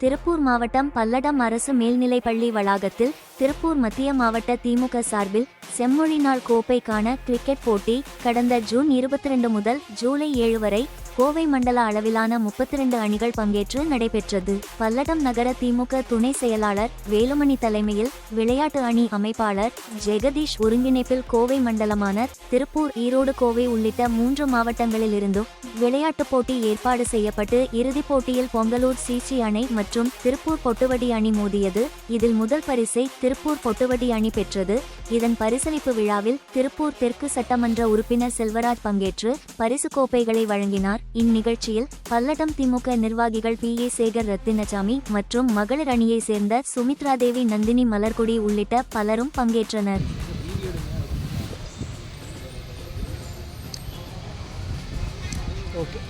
திருப்பூர் மாவட்டம் பல்லடம் அரசு மேல்நிலைப்பள்ளி வளாகத்தில் திருப்பூர் மத்திய மாவட்ட திமுக சார்பில் செம்மொழி நாள் கோப்பைக்கான கிரிக்கெட் போட்டி கடந்த ஜூன் இருபத்தி ரெண்டு முதல் ஜூலை ஏழு வரை கோவை மண்டல அளவிலான முப்பத்தி ரெண்டு அணிகள் பங்கேற்று நடைபெற்றது. பல்லடம் நகர திமுக துணை செயலாளர் வேலுமணி தலைமையில் விளையாட்டு அணி அமைப்பாளர் ஜெகதீஷ் ஒருங்கிணைப்பில் கோவை மண்டலமான திருப்பூர் ஈரோடு கோவை உள்ளிட்ட மூன்று மாவட்டங்களில் இருந்தும் விளையாட்டுப் போட்டி ஏற்பாடு செய்யப்பட்டு இறுதிப் போட்டியில் பொங்கலூர் சிசி அணை மற்றும் மற்றும் திருப்பூர் பொட்டுவடி அணி மோதியது. இதில் முதல் பரிசை திருப்பூர் பொட்டுவடி அணி பெற்றது. இதன் பரிசளிப்பு விழாவில் திருப்பூர் தெற்கு சட்டமன்ற உறுப்பினர் செல்வராஜ் பங்கேற்று பரிசு கோப்பைகளை வழங்கினார். இந்நிகழ்ச்சியில் பல்லடம் திமுக நிர்வாகிகள் பி ஏ சேகர் ரத்தினசாமி மற்றும் மகளிர் அணியை சேர்ந்த சுமித்ரா தேவி நந்தினி மலர்கொடி உள்ளிட்ட பலரும் பங்கேற்றனர். ஓகே.